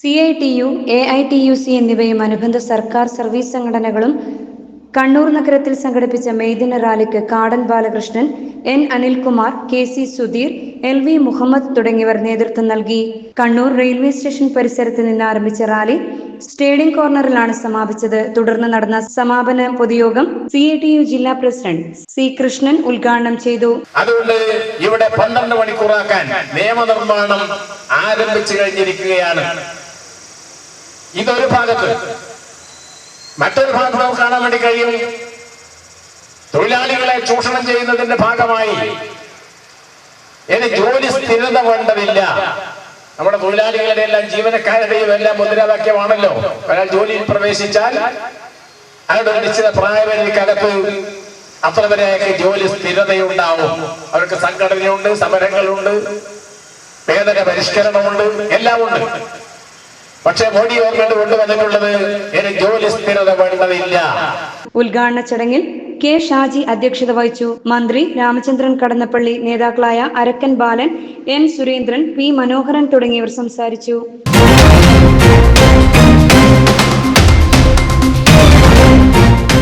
C I T U A I T U C എന്നിവയും അനുബന്ധ സർക്കാർ സർവീസ് സംഘടനകളും കണ്ണൂർ നഗരത്തിൽ സംഘടിപ്പിച്ച മെയ്ദിന റാലിക്ക് Kadan Balakrishnan N Anilkumar K C Sudheer L V Muhammad തുടങ്ങിയവർ നേതൃത്വം നൽകി. കണ്ണൂർ റെയിൽവേ സ്റ്റേഷൻ പരിസരത്ത് നിന്ന് ആരംഭിച്ച റാലി സ്റ്റേഡിയം കോർണറിലാണ് സമാപിച്ചത്. തുടർന്ന് നടന്ന സമാപന പൊതുയോഗം സി ഐ ടി യു ജില്ലാ പ്രസിഡന്റ് സി കൃഷ്ണൻ ഉദ്ഘാടനം ചെയ്തു. അതുകൊണ്ട് ഇവിടെ പന്ത്രണ്ട് മണിക്കൂറാക്കാൻ നിയമനിർമ്മാണം ആരംഭിച്ചു കഴിഞ്ഞിരിക്കുകയാണ്. ഇതൊരു ഭാഗത്ത് മറ്റൊരു ഭാഗത്ത് നമുക്ക് കാണാൻ വേണ്ടി കഴിയും. തൊഴിലാളികളെ ചൂഷണം ചെയ്യുന്നതിന്റെ ഭാഗമായി ഇനി ജോലി സ്ഥിരത വേണ്ടതില്ല. നമ്മുടെ തൊഴിലാളികളുടെ എല്ലാം ജീവനക്കാരുടെയും എല്ലാം മുദ്രാവാക്യമാണല്ലോ. ഒരാൾ ജോലിയിൽ പ്രവേശിച്ചാൽ അയാളുടെ ഒരു നിശ്ചിത പ്രായപരിധിക്കകത്ത് അത്ര വരെയൊക്കെ ജോലി സ്ഥിരതയുണ്ടാവും. അവർക്ക് സംഘടനയുണ്ട് സമരങ്ങളുണ്ട് വേതന പരിഷ്കരണമുണ്ട് എല്ലാം ഉണ്ട് പക്ഷെ മോഡി ഗവൺമെന്റ് കൊണ്ടുവന്നിട്ടുള്ളത് ഇനി ജോലി സ്ഥിരത വേണ്ടതില്ല. ഉദ്ഘാടന ചടങ്ങിൽ കെ ഷാജി അധ്യക്ഷത വഹിച്ചു. മന്ത്രി രാമചന്ദ്രൻ കടന്നപ്പള്ളി നേതാക്കളായ അരക്കൻ ബാലൻ എൻ സുരേന്ദ്രൻ പി മനോഹരൻ തുടങ്ങിയവർ സംസാരിച്ചു.